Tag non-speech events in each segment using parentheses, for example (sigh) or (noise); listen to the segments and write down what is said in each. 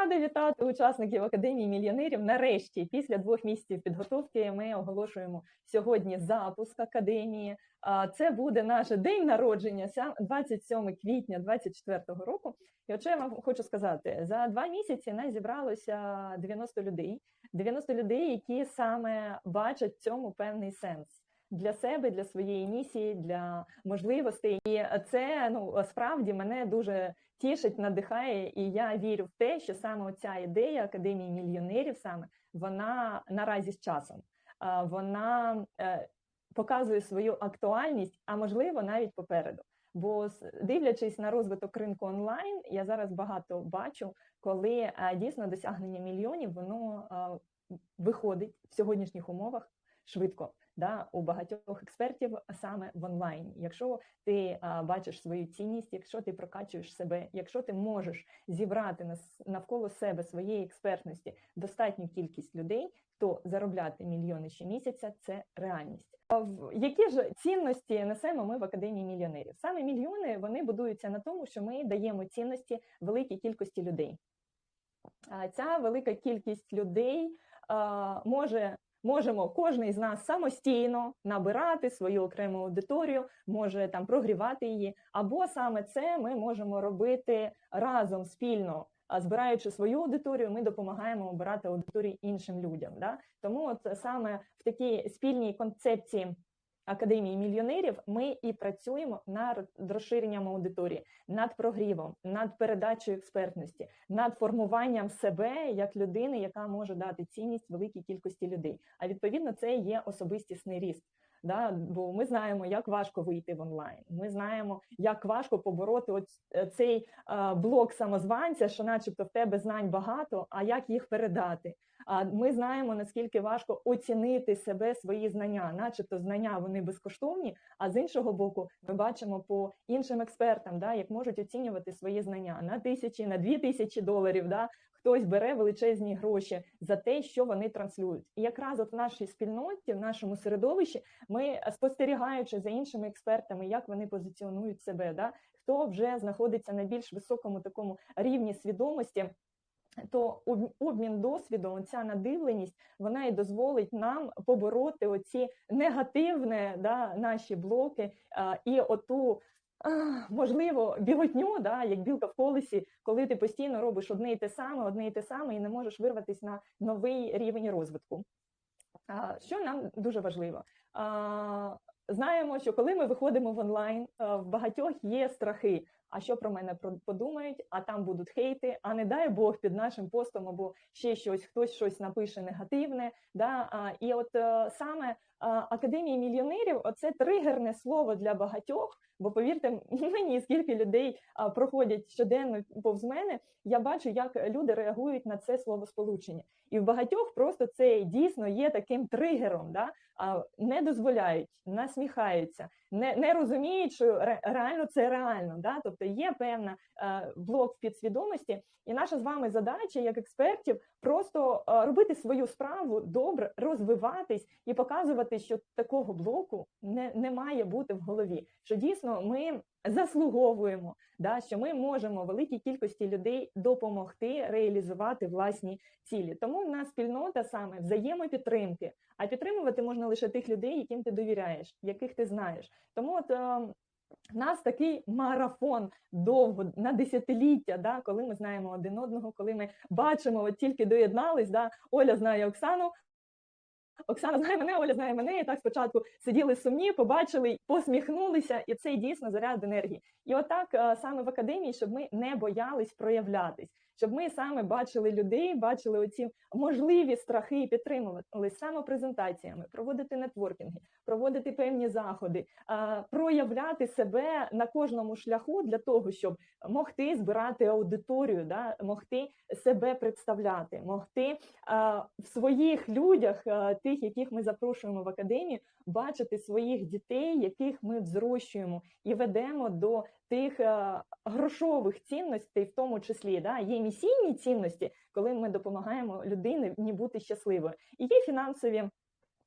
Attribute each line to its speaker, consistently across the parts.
Speaker 1: рада вітати учасників Академії мільйонерів. Нарешті, після двох місяців підготовки, ми оголошуємо сьогодні запуск академії. А Це буде наш день народження, сам- 27 квітня 2024 року. І от що я вам хочу сказати: за два місяці нас зібралося 90 людей. 90 людей, які саме бачать цьому певний сенс. Для себе, для своєї місії, для можливостей, і це ну справді мене дуже тішить, надихає, і я вірю в те, що саме ця ідея академії мільйонерів, саме вона наразі з часом. Вона е, показує свою актуальність, а можливо навіть попереду. Бо дивлячись на розвиток ринку онлайн, я зараз багато бачу, коли е, дійсно досягнення мільйонів воно е, виходить в сьогоднішніх умовах швидко. Да, у багатьох експертів саме в онлайні. Якщо ти а, бачиш свою цінність, якщо ти прокачуєш себе, якщо ти можеш зібрати навколо себе своєї експертності достатню кількість людей, то заробляти мільйони щомісяця це реальність. В- Які ж цінності несемо ми в академії мільйонерів? Саме мільйони вони будуються на тому, що ми даємо цінності великій кількості людей. А Ця велика кількість людей може можемо кожен з нас самостійно набирати свою окрему аудиторію, може там прогрівати її, або саме це ми можемо робити разом спільно. А збираючи свою аудиторію, ми допомагаємо обирати аудиторію іншим людям. Да? Тому от саме в такій спільній концепції академії мільйонерів ми і працюємо над розширенням аудиторії, над прогрівом, над передачею експертності, над формуванням себе як людини, яка може дати цінність великій кількості людей. А відповідно, це є особистісний ріст. Да, бо ми знаємо, як важко вийти в онлайн. Ми знаємо, як важко побороти оць- е, цей е, блок самозванця, що, начебто, в тебе знань багато, а як їх передати. А ми знаємо наскільки важко оцінити себе, свої знання, начебто знання вони безкоштовні. А з іншого боку, ми бачимо по іншим експертам, да, як можуть оцінювати свої знання на тисячі, на дві тисячі доларів. Да, хтось бере величезні гроші за те, що вони транслюють. І якраз от в нашій спільноті, в нашому середовищі, ми спостерігаючи за іншими експертами, як вони позиціонують себе, да, хто вже знаходиться на більш високому такому рівні свідомості. То обмін досвідом, ця надивленість, вона і дозволить нам побороти оці негативне да, наші блоки і оту можливо біготню, да, як білка в колесі, коли ти постійно робиш одне і те саме, одне і те саме, і не можеш вирватися на новий рівень розвитку. Що нам дуже важливо? Знаємо, що коли ми виходимо в онлайн, в багатьох є страхи. А що про мене подумають? А там будуть хейти. А не дай Бог під нашим постом або ще щось, хтось щось напише негативне. Да? І от е, саме а, академія мільйонерів оце тригерне слово для багатьох. Бо повірте (laughs) мені, скільки людей проходять щоденно повз мене, я бачу, як люди реагують на це словосполучення. І в багатьох просто це дійсно є таким тригером, да? Не дозволяють, насміхаються, не, не розуміють, що ре- реально це реально. Да? Тобто є певна е, блок в підсвідомості, і наша з вами задача як експертів просто е, робити свою справу добре, розвиватись і показувати, що такого блоку не, не має бути в голові. Що дійсно ми заслуговуємо, да, що ми можемо великій кількості людей допомогти реалізувати власні цілі. Тому в нас спільнота саме взаємопідтримки. А підтримувати можна лише тих людей, яким ти довіряєш, яких ти знаєш. Тому от. е, в нас такий марафон довго на десятиліття, да, коли ми знаємо один одного, коли ми бачимо, от тільки доєднались, да, Оля знає Оксану, Оксана знає мене, Оля знає мене. І так спочатку сиділи сумні, побачили, посміхнулися, і це дійсно заряд енергії. І отак е, саме в академії, щоб ми не боялись проявлятись, щоб ми саме бачили людей, бачили оці можливі страхи і підтримували самопрезентаціями, проводити нетворкінги, проводити певні заходи, проявляти себе на кожному шляху для того, щоб могти збирати аудиторію, да, могти себе представляти, могти в своїх людях, тих, яких ми запрошуємо в академію, бачити своїх дітей, яких ми взрощуємо і ведемо до тих е, грошових цінностей, в тому числі да, є місійні цінності, коли ми допомагаємо людині бути щасливою, і є фінансові.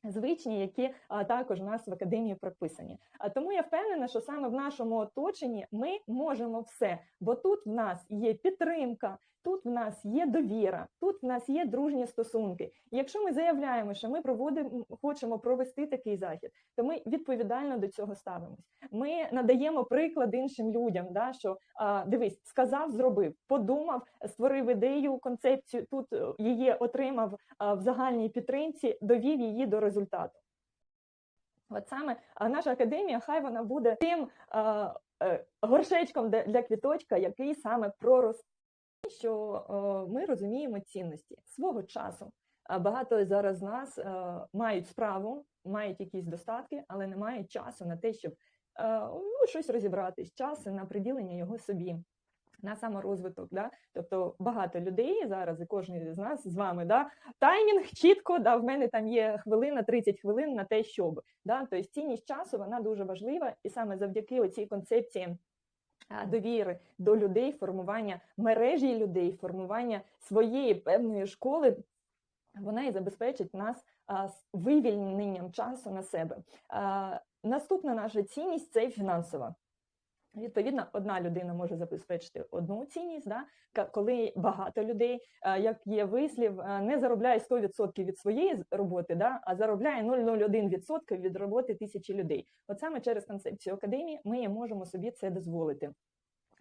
Speaker 1: Звичні, які а, також у нас в академії прописані. А тому я впевнена, що саме в нашому оточенні ми можемо все, бо тут в нас є підтримка, Тут в нас є довіра, тут в нас є дружні стосунки. І якщо ми заявляємо, що ми проводимо, хочемо провести такий захід, то ми відповідально до цього ставимось. Ми надаємо приклад іншим людям, да, що а, дивись, сказав, зробив, подумав, створив ідею, концепцію. Тут е, її отримав а, в загальній підтримці, довів її до результату. От саме наша академія, хай вона буде тим а, е, горшечком для, для квіточка, який саме проросте, що е, ми розуміємо цінності свого часу. Багато зараз з нас е, мають справу, мають якісь достатки, але не мають часу на те, щоб е, ну, щось розібратись, часу на приділення його собі. На саморозвиток, да, тобто багато людей зараз, і кожен з нас з вами, да, таймінг чітко, да, в мене там є хвилина, 30 хвилин на те, щоб да, тобто цінність часу вона дуже важлива, і саме завдяки оцій концепції довіри до людей, формування мережі людей, формування своєї певної школи, вона і забезпечить нас вивільненням часу на себе. Наступна наша цінність це фінансова. Відповідно, одна людина може забезпечити одну цінність, да? коли багато людей, як є вислів, не заробляє 100% від своєї роботи, да? а заробляє 0,01% від роботи тисячі людей. От саме через концепцію академії ми можемо собі це дозволити.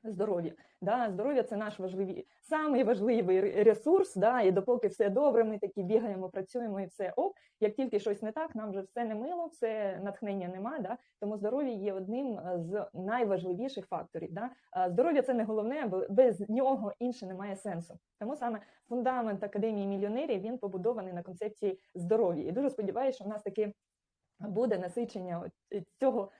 Speaker 1: Здоров'я, да, здоров'я це наш важливий, самий важливий ресурс. Да, і допоки все добре, ми такі бігаємо, працюємо і все ок. Як тільки щось не так, нам вже все не мило, все натхнення нема. Да, тому здоров'я є одним з найважливіших факторів. Да. Здоров'я це не головне, бо без нього інше немає сенсу. Тому саме фундамент академії мільйонерів він побудований на концепції здоров'я. І дуже сподіваюся, що в нас таки буде насичення цього.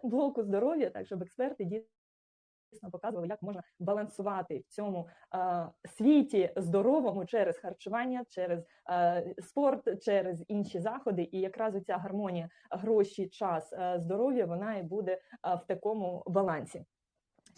Speaker 1: (laughs) блоку здоров'я, так щоб експерти дійсно показували, як можна балансувати в цьому е, світі здоровому через харчування, через е, спорт, через інші заходи. І якраз ця гармонія гроші, час, е, здоров'я, вона і буде в такому балансі.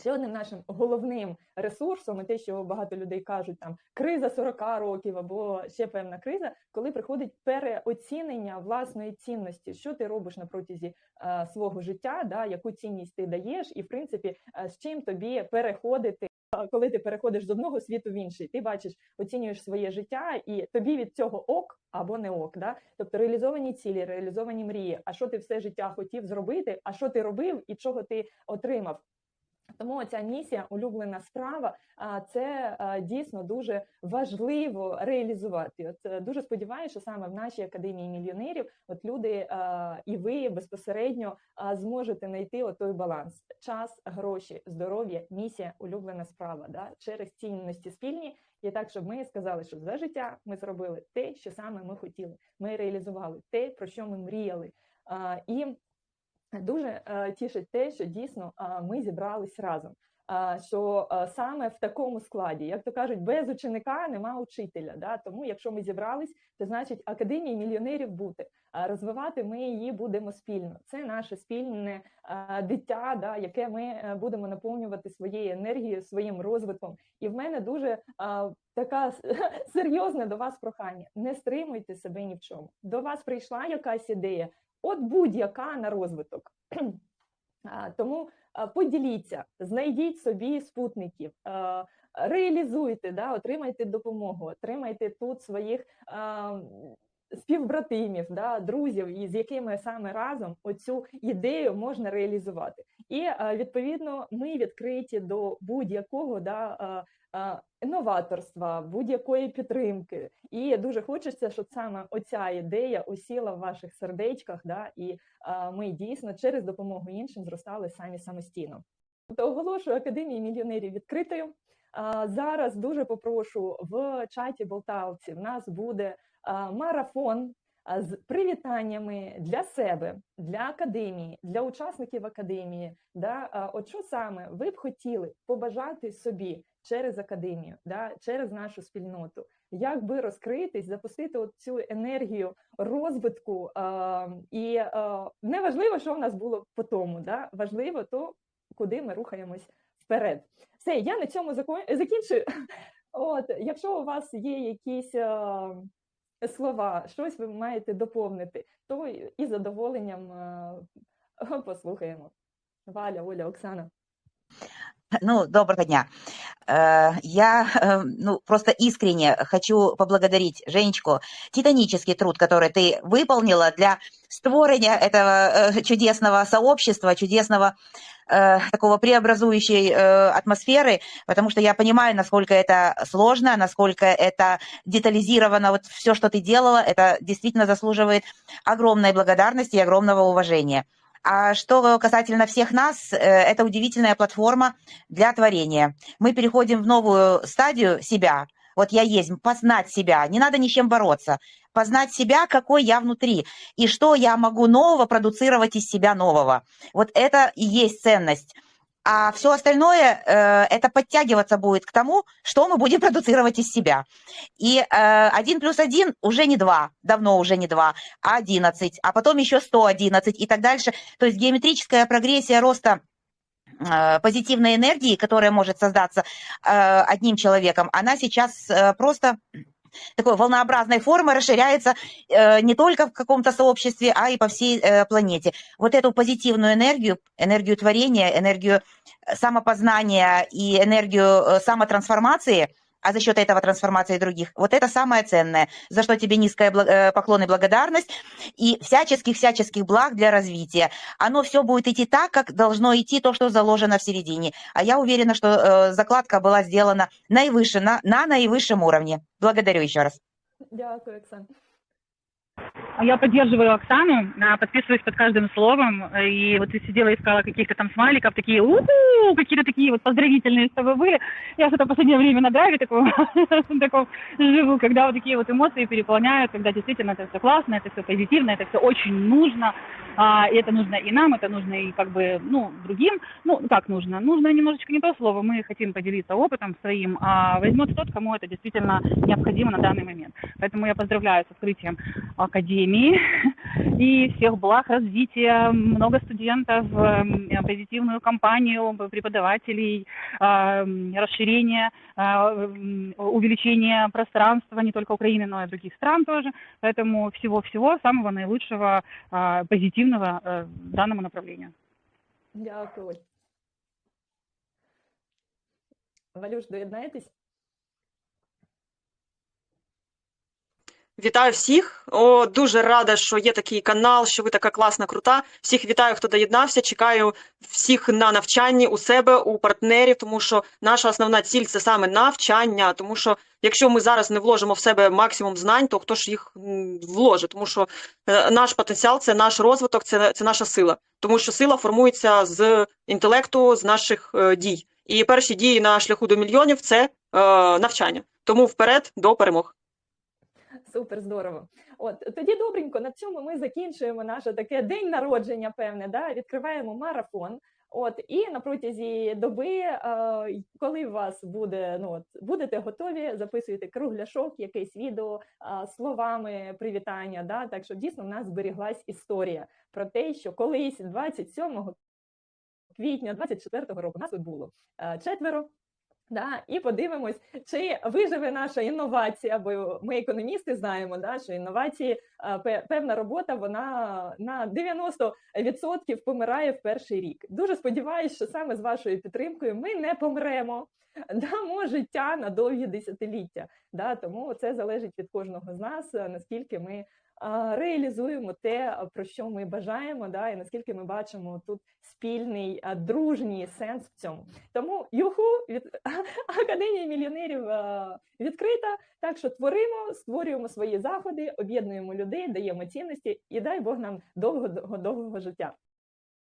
Speaker 1: Ще одним нашим головним ресурсом, і те, що багато людей кажуть, там криза 40 років або ще певна криза, коли приходить переоцінення власної цінності, що ти робиш на протязі е, свого життя, да, яку цінність ти даєш, і в принципі, е, з чим тобі переходити. Коли ти переходиш з одного світу в інший, ти бачиш, оцінюєш своє життя, і тобі від цього ок або не ок. Да? Тобто реалізовані цілі, реалізовані мрії. А що ти все життя хотів зробити? А що ти робив і чого ти отримав? Тому ця місія, улюблена справа, це дійсно дуже важливо реалізувати. От е, дуже сподіваюся, що саме в нашій академії мільйонерів, от люди і ви безпосередньо зможете знайти той баланс: час, гроші, здоров'я, місія, улюблена справа. Да? Через цінності спільні. І так, щоб ми сказали, що за життя ми зробили те, що саме ми хотіли. Ми реалізували те, про що ми мріяли. І Дуже е, тішить те, що дійсно е, ми зібрались разом. Е, що саме в такому складі, як то кажуть, без ученика нема учителя. Да? Тому, якщо ми зібрались, то значить академії мільйонерів бути. Розвивати ми її будемо спільно. Це наше спільне дитя, да, яке ми будемо наповнювати своєю енергією, своїм розвитком. І в мене дуже така (laughs) серйозне до вас прохання: не стримуйте себе ні в чому. До вас прийшла якась ідея. От будь-яка на розвиток. (clears throat) Тому поділіться, знайдіть собі спутників, реалізуйте, да, отримайте допомогу, отримайте тут своїх співбратимів, да, друзів, з якими саме разом оцю ідею можна реалізувати. І відповідно ми відкриті до будь-якого да, а, а, новаторства, будь-якої підтримки. І дуже хочеться, щоб саме оця ідея осіла в ваших сердечках, да, і ми дійсно через допомогу іншим зростали самі самостійно. Тобто оголошую академію мільйонерів відкритою. Зараз дуже попрошу в чаті Болтавці. В нас буде марафон з привітаннями для себе, для академії, для учасників академії. Да, от що саме ви б хотіли побажати собі через академію, да, через нашу спільноту, як би розкритись, запустити цю енергію розвитку, а, і а, не важливо, що в нас було по тому, да, важливо то, куди ми рухаємось вперед. Все, я на цьому закон- закінчую. (laughs) От, якщо у вас є якісь а, слова, щось ви маєте доповнити, то із задоволенням (laughs) послухаємо. Валя, Оля, Оксана.
Speaker 2: Ну, доброго дня. Э, Я э, ну, просто искренне хочу поблагодарить Женечку. Титанический труд, который ты выполнила для створения этого э, чудесного сообщества, чудесного такого преобразующей атмосферы, потому что я понимаю, насколько это сложно, насколько это детализировано. Вот все, что ты делала, это действительно заслуживает огромной благодарности и огромного уважения. А что касательно всех нас, э, это удивительная платформа для творения. Мы переходим в новую стадию себя. Вот я есть, познать себя, не надо ни с чем бороться. Познать себя, какой я внутри, и что я могу нового продуцировать из себя нового. Вот это и есть ценность. А все остальное э, это подтягиваться будет к тому, что мы будем (laughs) продуцировать из себя. И э, один плюс один уже не два, давно уже не два, а 11, а потом еще 111 и так дальше. То есть геометрическая прогрессия роста э, позитивной энергии, которая может создаться э, одним человеком, она сейчас просто такой волнообразной формы расширяется э, не только в каком-то сообществе, а и по всей э, планете. Вот эту позитивную энергию, энергию творения, энергию э, самопознания и энергию э, самотрансформации, а за счет этого трансформации других, вот это самое ценное, за что тебе низкая бла- э, поклон и благодарность, и всяческих-всяческих благ для развития. Оно все будет идти так, как должно идти то, что заложено в середине. А я уверена, что э, закладка была сделана наивыше, на, на наивысшем уровне. Благодарю еще раз.
Speaker 1: Дякую, Оксан.
Speaker 3: Я поддерживаю Оксану, а, подписываюсь под каждым словом. И вот ты сидела, искала каких-то там смайликов, такие у какие-то такие вот поздравительные с тобой были. Я что-то в последнее время на драйве (laughs) таком живу, когда вот такие вот эмоции переполняют, когда действительно это все классно, это все позитивно, это все очень нужно. А, и это нужно и нам, это нужно и как бы, ну, другим. Ну, как нужно? Нужно немножечко не то слово. Мы хотим поделиться опытом своим, а возьмет тот, кому это действительно необходимо на данный момент. Поэтому я поздравляю с открытием академии (laughs) и всех благ развития, много студентов, эм, позитивную компанию преподавателей, эм, расширение, э, м, увеличение пространства не только Украины, но и других стран тоже. Поэтому всего-всего самого наилучшего, э, позитивного э, данному направлению.
Speaker 1: Дякую. Валюш, доєднаєтесь?
Speaker 4: Вітаю всіх. О, дуже рада, що є такий канал, що ви така класна, крута. Всіх вітаю, хто доєднався. Чекаю всіх на навчанні у себе, у партнерів, тому що наша основна ціль це саме навчання. Тому що якщо ми зараз не вложимо в себе максимум знань, то хто ж їх вложить? Тому що е, наш потенціал це наш розвиток, це, це наша сила. Тому що сила формується з інтелекту, з наших е, дій. І перші дії на шляху до мільйонів це е, навчання. Тому вперед до перемог.
Speaker 1: Супер, здорово. От тоді добренько, на цьому ми закінчуємо наше таке день народження, певне, да? відкриваємо марафон. От і на протязі доби, е, коли у вас буде, ну от будете готові, записуйте кругляшок, якесь відео е, словами привітання. Да? Так що дійсно в нас зберіглась історія про те, що колись 27 квітня 24-го року нас тут було е, четверо. Да, і подивимось, чи виживе наша інновація, бо ми економісти знаємо, да, що інновації, певна робота, вона на 90% помирає в перший рік. Дуже сподіваюся, що саме з вашою підтримкою ми не помремо, дамо життя на довгі десятиліття. Да, тому це залежить від кожного з нас, наскільки ми реалізуємо те, про що ми бажаємо, да, і наскільки ми бачимо тут спільний дружній сенс в цьому. Тому юху від (laughs) Академія мільйонерів відкрита. Так що творимо, створюємо свої заходи, об'єднуємо людей, даємо цінності і дай Бог нам довго довгого життя.